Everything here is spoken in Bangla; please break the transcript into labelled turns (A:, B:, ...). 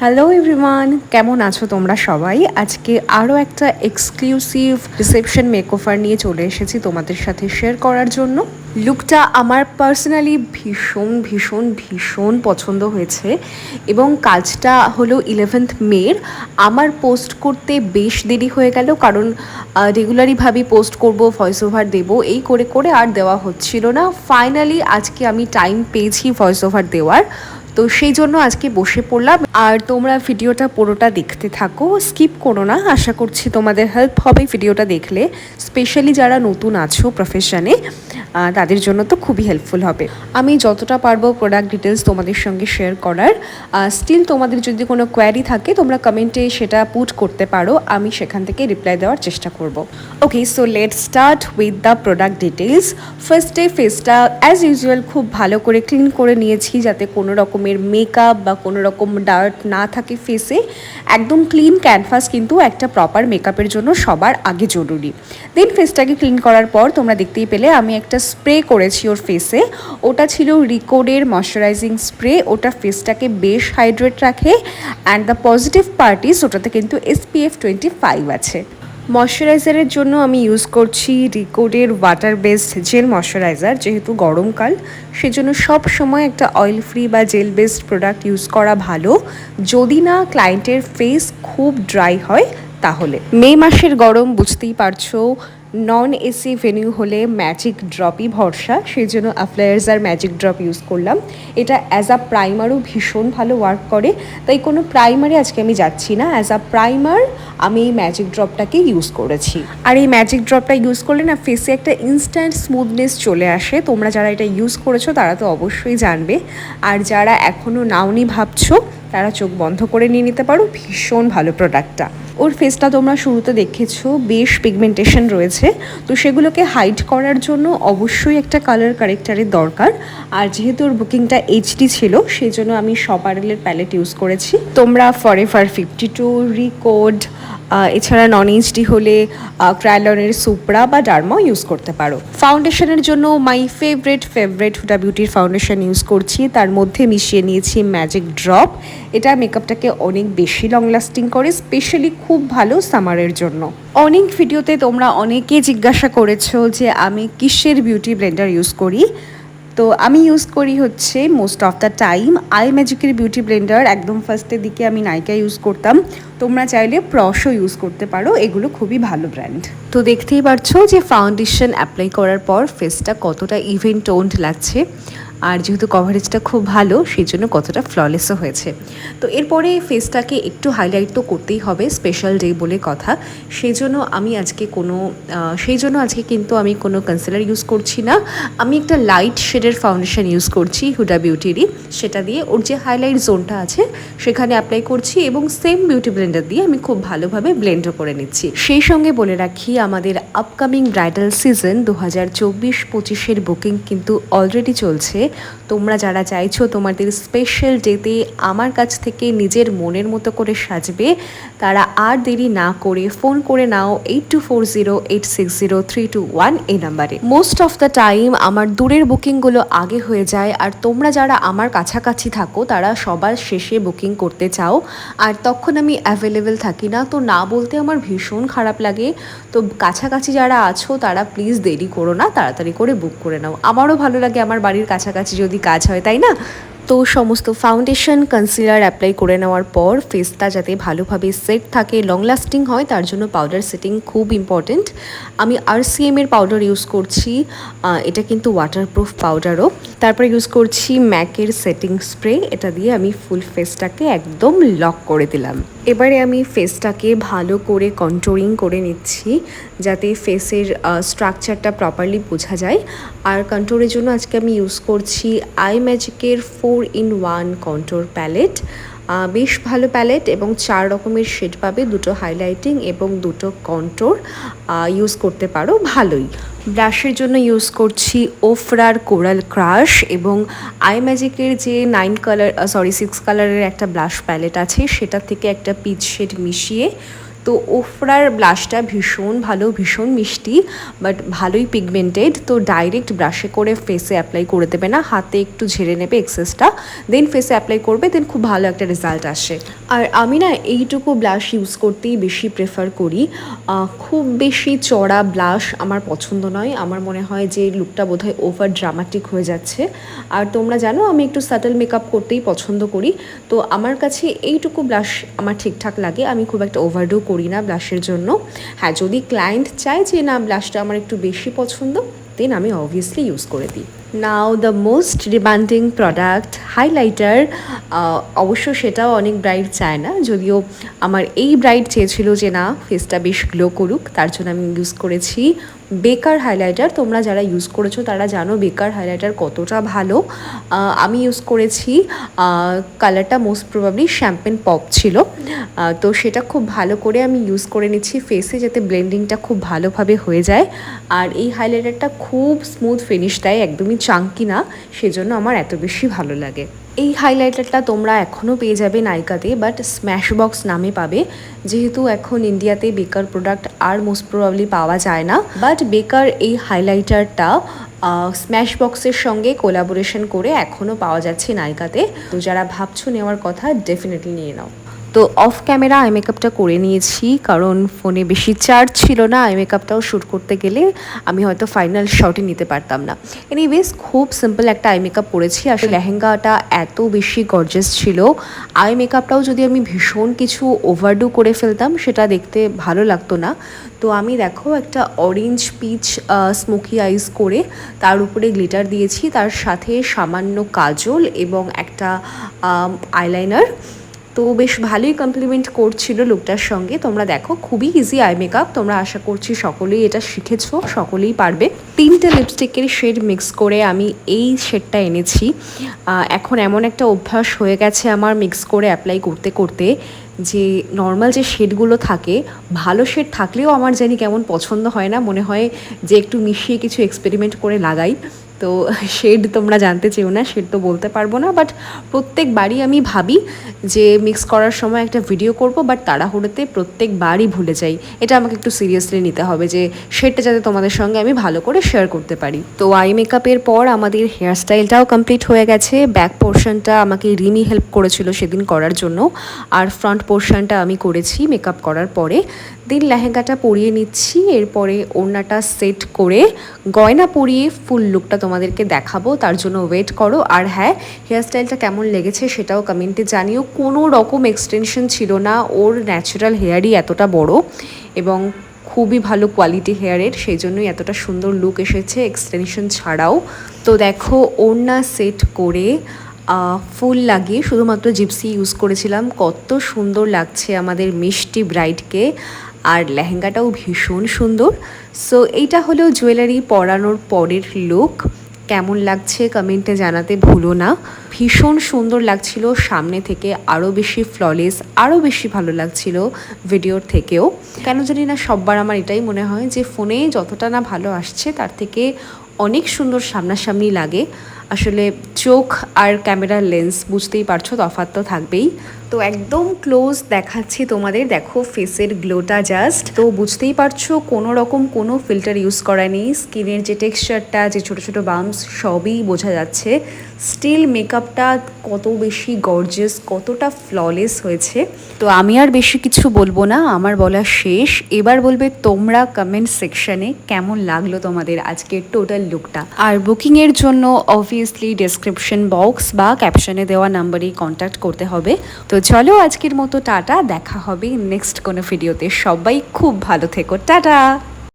A: হ্যালো এভরিওয়ান কেমন আছো তোমরা সবাই? আজকে আরও একটা এক্সক্লুসিভ রিসেপশন মেকওভার নিয়ে চলে এসেছি তোমাদের সাথে শেয়ার করার জন্য। লুকটা আমার পার্সোনালি ভীষণ ভীষণ ভীষণ পছন্দ হয়েছে এবং কাজটা হলো ইলেভেন্থ মের আমার পোস্ট করতে বেশ দেরি হয়ে গেল কারণ রেগুলারই ভাবি পোস্ট করব ভয়েস ওভার দেবো, এই করে করে আর দেওয়া হচ্ছিল না। ফাইনালি আজকে আমি টাইম পেয়েছি ভয়েস ওভার দেওয়ার। তো সেই জন্য আজকে বসে পড়লাম। আর তোমরা ভিডিওটা পুরোটা দেখতে থাকো, স্কিপ করো না। আশা করছি তোমাদের হেল্প হবে ভিডিওটা দেখলে। স্পেশালি যারা নতুন আছো প্রফেশনে তাদের জন্য তো খুবই হেল্পফুল হবে। আমি যতটা পারব প্রোডাক্ট ডিটেলস তোমাদের সঙ্গে শেয়ার করার। স্টিল তোমাদের যদি কোনো কোয়ারি থাকে, তোমরা কমেন্টে সেটা পুট করতে পারো। আমি সেখান থেকে রিপ্লাই দেওয়ার চেষ্টা করব। Okay so let start with the product details ফার্স্টে ফেসটা অ্যাজ ইউজুয়াল খুব ভালো করে ক্লিন করে নিয়েছি যাতে কোনো রকমের মেকআপ বা কোনো রকম ডার্ট না থাকে ফেসে একদম ক্লিন ক্যানভাস কিন্তু একটা প্রপার মেকআপের জন্য সবার আগে জরুরি। দেন ফেসটাকে ক্লিন করার পর তোমরা দেখতেই পেলে, আমি একটা স্প্রে করেছি ওর ফেসে ওটা ছিল রিকোডের ময়শ্চারাইজিং স্প্রে ওটা ফেসটাকে বেশ হাইড্রেট রাখে। অ্যান্ড দ্য পজিটিভ পার্টিস ওটাতে কিন্তু এসপিএফ টোয়েন্টি ফাইভ আছে। ময়শ্চারাইজারের জন্য আমি ইউজ করছি রিকোডের ওয়াটার বেসড জেল ময়শ্চারাইজার যেহেতু গরমকাল সেজন্য সব সময় একটা অয়েল ফ্রি বা জেল বেসড প্রোডাক্ট ইউজ করা ভালো। যদি না ক্লায়েন্টের ফেস খুব ড্রাই হয়, তাহলে। মে মাসের গরম, বুঝতেই পারছ। নন এসি ভেনিউ হলে ম্যাজিক ড্রপই ভরসা সেই জন্য আফ্লায়ার্সার ম্যাজিক ড্রপ ইউজ করলাম। এটা অ্যাজ আ প্রাইমারও ভীষণ ভালো ওয়ার্ক করে। তাই কোনো প্রাইমারে আজকে আমি যাচ্ছি না। অ্যাজ আ প্রাইমার আমি এই ম্যাজিক ড্রপটাকে ইউজ করেছি। আর এই ম্যাজিক ড্রপটা ইউজ করলে না ফেসে একটা ইনস্ট্যান্ট স্মুথনেস চলে আসে। তোমরা যারা এটা ইউজ করেছ, তারা তো অবশ্যই জানবে। আর যারা এখনও নাওনি ভাবছ তারা চোখ বন্ধ করে নিয়ে নিতে পারো। ভীষণ ভালো প্রোডাক্টটা ওর ফেসটা তোমরা শুরুতে দেখেছ, বেশ পিগমেন্টেশন রয়েছে। তো সেগুলোকে হাইড করার জন্য অবশ্যই একটা কালার কারেক্টারের দরকার। আর যেহেতু ওর বুকিংটা এইচডি ছিল সেই জন্য আমি সপারেলের প্যালেট ইউজ করেছি। তোমরা ফরেভার ফিফটি টু রিকোড এছাড়া নন এইচডি হলে ক্রায়লনের সুপ্রা বা ডার্মাও ইউজ করতে পারো। ফাউন্ডেশনের জন্য মাই ফেভারেট ফেভারেট হুডা বিউটির ফাউন্ডেশন ইউজ করছি। তার মধ্যে মিশিয়ে নিয়েছি ম্যাজিক ড্রপ এটা মেকআপটাকে অনেক বেশি লং লাস্টিং করে স্পেশালি খুব ভালো সামারের জন্য। অনেক ভিডিওতে তোমরা অনেকে জিজ্ঞাসা করেছ যে আমি কিসের বিউটি ব্লেন্ডার ইউজ করি? তো আমি ইউজ করি হচ্ছে most of the time I ম্যাজিকের বিউটি ব্লেন্ডার একদম ফার্স্টের দিকে আমি নাইকা ইউজ করতাম। তোমরা চাইলে প্রশও ইউজ করতে পারো, এগুলো খুবই ভালো ব্র্যান্ড তো দেখতেই পারছ যে ফাউন্ডেশন অ্যাপ্লাই করার পর ফেসটা কতটা ইভেন টোন্ড লাগছে। আর যেহেতু কভারেজটা খুব ভালো, সেই জন্য কতটা ফ্ললেসও হয়েছে। তো এরপরে ফেসটাকে একটু হাইলাইট তো করতেই হবে স্পেশাল ডে বলে কথা। সেই জন্য আমি আজকে কোনো সেই জন্য আজকে কিন্তু আমি কোনো কনসিলার ইউজ করছি না। আমি একটা লাইট শেডের ফাউন্ডেশন ইউজ করছি হুডা বিউটিরই সেটা দিয়ে ওর যে হাইলাইট জোনটা আছে, সেখানে অ্যাপ্লাই করছি এবং সেম বিউটি ব্লেন্ডার দিয়ে আমি খুব ভালোভাবে ব্লেন্ডও করে নিচ্ছি। সেই সঙ্গে বলে রাখি, আমাদের আপকামিং ব্রাইডাল সিজন দু হাজার চব্বিশ পঁচিশের বুকিং কিন্তু অলরেডি চলছে। তোমরা যারা চাইছো তোমাদের স্পেশাল ডেতে আমার কাছ থেকে নিজের মনের মতো করে সাজবে, তারা আর দেরি না করে ফোন করে now eight two four zero eight six zero three two one এই নাম্বারে মোস্ট অফ দ্য টাইম আমার দূরের বুকিংগুলো আগে হয়ে যায়, আর তোমরা যারা আমার কাছাকাছি থাকো, তারা সবার শেষে বুকিং করতে চাও, আর তখন আমি অ্যাভেলেবেল থাকি না, তো না বলতে আমার ভীষণ খারাপ লাগে। তো কাছাকাছি যারা আছো, তারা প্লিজ দেরি করো না, তাড়াতাড়ি করে বুক করে নাও। আমারও ভালো লাগে আমার বাড়ির কাছাকাছি যদি কাজ হয় তাই না? তো সমস্ত ফাউন্ডেশন কনসিলার অ্যাপ্লাই করে নেওয়ার পর ফেসটা যাতে ভালোভাবে সেট থাকে লং লাস্টিং হয়, তার জন্য পাউডার সেটিং খুব ইম্পর্টেন্ট আমি আর এর পাউডার ইউজ করছি এটা কিন্তু ওয়াটারপ্রুফ পাউডারও তারপরে ইউজ করছি ম্যাকের সেটিং স্প্রে এটা দিয়ে আমি ফুল ফেসটাকে একদম লক করে দিলাম। এবারে আমি ফেসটাকে ভালো করে কন্ট্রোলিং করে নিচ্ছি, যাতে ফেসের স্ট্রাকচারটা প্রপারলি বোঝা যায়। আর কন্ট্রোলের জন্য আজকে আমি ইউজ করছি আই ম্যাজিকের four in one contour palette. বেশ ভালো প্যালেট এবং চার রকমের শেড পাবে, দুটো হাইলাইটিং এবং দুটো কন্ট্রোর ইউজ করতে পারো, ভালোই। ব্রাশের জন্য ইউজ করছি ওফরার কোরাল ক্রাশ এবং আই ম্যাজিকের যে নাইন কালার সরি, সিক্স কালারের একটা ব্লাশ প্যালেট আছে, সেটা থেকে একটা পিচ শেড মিশিয়ে তো ওফরার ব্লাশটা ভীষণ ভালো, ভীষণ মিষ্টি বাট ভালোই পিগমেন্টেড তো ডাইরেক্ট ব্রাশে করে ফেসে অ্যাপ্লাই করে দেবে না, হাতে একটু ঝেড়ে নেবে এক্সেসটা দেন ফেসে অ্যাপ্লাই করবে দেন খুব ভালো একটা রেজাল্ট আসে। আর আমি না এইটুকু ব্লাশ ইউজ করতেই বেশি প্রেফার করি। খুব বেশি চড়া ব্লাশ আমার পছন্দ নয়, আমার মনে হয় যে লুকটা বোধহয় ওভার ড্রামাটিক হয়ে যাচ্ছে। আর তোমরা জানো, আমি একটু সাটল মেকআপ করতেই পছন্দ করি, তো আমার কাছে এইটুকু ব্লাশ আমার ঠিকঠাক লাগে, আমি খুব একটা ওভারডু করি না ব্লাশের জন্য। হ্যাঁ যদি ক্লায়েন্ট চায় যে, না, ব্লাশটা আমার একটু বেশি পছন্দ দেন আমি অবভিয়াসলি ইউজ করে দিই। Now the most demanding product highlighter অবশ্য সেটাও অনেক ব্রাইট চায় না। যদিও আমার এই ব্রাইট চেয়েছিল যে, না ফেসটা বেশ গ্লো করুক, তার জন্য আমি ইউজ করেছি বেকার হাইলাইটার তোমরা যারা ইউজ করেছ তারা জানো বেকার হাইলাইটার কতটা ভালো। আমি ইউজ করেছি কালারটা মোস্ট প্রবাবলি শ্যাম্পেন পপ ছিল। তো সেটা খুব ভালো করে আমি ইউজ করে নিচ্ছি ফেসে যাতে ব্লেন্ডিংটা খুব ভালোভাবে হয়ে যায়। আর এই হাইলাইটারটা খুব স্মুথ ফিনিশ দেয়, একদমই চাঙ্কি না, সেজন্য আমার এত বেশি ভালো লাগে। এই হাইলাইটারটা তোমরা এখনও পেয়ে যাবে নাইকাতে বাট স্ম্যাশ বক্স নামে পাবে। যেহেতু এখন ইন্ডিয়াতে বেকার প্রোডাক্ট আর মোস্ট প্রবাবলি পাওয়া যায় না। বাট বেকার এই হাইলাইটারটা স্ম্যাশ বক্সের সঙ্গে কোলাবোরেশন করে এখনও পাওয়া যাচ্ছে নাইকাতে তো যারা ভাবছ নেওয়ার কথা ডেফিনেটলি নিয়ে নাও। তো অফ ক্যামেরা আই মেকআপটা করে নিয়েছি কারণ ফোনে বেশি চার্জ ছিল না আই মেকআপটাও শ্যুট করতে গেলে আমি হয়তো ফাইনাল শটই নিতে পারতাম না। এনিওয়েজ খুব সিম্পল একটা আই মেকআপ করেছি আর লেহেঙ্গাটা এত বেশি গর্জেস ছিল। আই মেকআপটাও যদি আমি ভীষণ কিছু ওভারডু করে ফেলতাম সেটা দেখতে ভালো লাগতো না। তো আমি দেখো একটা অরেঞ্জ পিচ স্মোকি আইস করে তার উপরে গ্লিটার দিয়েছি তার সাথে সামান্য কাজল এবং একটা আইলাইনার তো বেশ ভালোই কমপ্লিমেন্ট করছিল লুকটার সঙ্গে। তোমরা দেখো, খুবই ইজি আই মেকআপ তোমরা আশা করছি সকলেই এটা শিখেছো, সকলেই পারবে। তিনটে লিপস্টিকের শেড মিক্স করে আমি এই শেডটা এনেছি। এখন এমন একটা অভ্যাস হয়ে গেছে আমার মিক্স করে অ্যাপ্লাই করতে করতে। যে নর্মাল যে শেডগুলো থাকে, ভালো শেড থাকলেও আমার জানি কেমন পছন্দ হয় না। মনে হয় যে একটু মিশিয়ে কিছু এক্সপেরিমেন্ট করে লাগাই। তো শেড তোমরা জানতে চেও না শেড তো বলতে পারব না। বাট প্রত্যেকবারই আমি ভাবি যে মিক্স করার সময় একটা ভিডিও করব বাট তাড়াহুড়োতে প্রত্যেকবারই ভুলে যাই। এটা আমাকে একটু সিরিয়াসলি নিতে হবে যে শেডটা যাতে তোমাদের সঙ্গে আমি ভালো করে শেয়ার করতে পারি। তো আই মেকআপের পর আমাদের হেয়ার স্টাইলটাও কমপ্লিট হয়ে গেছে। ব্যাক পোর্শনটা আমাকে রিমি হেল্প করেছিল সেদিন করার জন্য। আর ফ্রন্ট পোর্শনটা আমি করেছি মেকআপ করার পরে। দিন লেহেঙ্গাটা পরিয়ে নিচ্ছি, এরপরে ওড়নাটা সেট করে গয়না পরিয়ে ফুল লুকটা তোমাদেরকে দেখাবো, তার জন্য ওয়েট করো। আর হ্যাঁ হেয়ার স্টাইলটা কেমন লেগেছে সেটাও কমেন্টে জানিও। কোনো রকম এক্সটেনশন ছিল না, ওর ন্যাচারাল হেয়ারই এতটা বড় এবং খুবই ভালো কোয়ালিটি হেয়ারের সেই জন্যই এতটা সুন্দর লুক এসেছে এক্সটেনশন ছাড়াও। তো দেখো, ওড়না সেট করে ফুল লাগিয়ে শুধুমাত্র জিপসি ইউজ করেছিলাম। কত সুন্দর লাগছে আমাদের মিষ্টি ব্রাইডকে আর লেহেঙ্গাটাও ভীষণ সুন্দর। সো, এইটা হলো জুয়েলারি পরানোর পরের লুক কেমন লাগছে কমেন্টে জানাতে ভুলো না। ভীষণ সুন্দর লাগছিল, সামনে থেকে আরও বেশি ফ্ললেস আরও বেশি ভালো লাগছিল ভিডিওর থেকেও। কেন জানি না সববার আমার এটাই মনে হয় যে ফোনে যতটা না ভালো আসছে, তার থেকে অনেক সুন্দর সামনাসামনি লাগে। আসলে চোখ আর ক্যামেরার লেন্স বুঝতেই পারছ, তফাৎ তো থাকবেই। তো একদম ক্লোজ দেখাচ্ছি তোমাদের, দেখো ফেসের গ্লোটা জাস্ট। তো বুঝতেই পারছ, কোনো রকম কোনো ফিল্টার ইউজ করা নেই, স্কিনের যে টেক্সচারটা, যে ছোট ছোট বাম্পস, সবই বোঝা যাচ্ছে। স্টিল মেকআপটা কত বেশি গর্জেস কতটা ফ্ললেস হয়েছে। তো আমি আর বেশি কিছু বলব না, আমার বলা শেষ। এবার বলবে তোমরা কমেন্ট সেকশনে কেমন লাগল তোমাদের আজকের টোটাল লুকটা আর বুকিংয়ের জন্য অবভিয়াসলি ডেসক্রিপশন বক্স বা ক্যাপশনে দেওয়া নাম্বারেই কন্ট্যাক্ট করতে হবে। তো চলো আজকের মতো টাটা, দেখা হবে নেক্সট কোনো ভিডিওতে সবাই খুব ভালো থেকো। টাটা!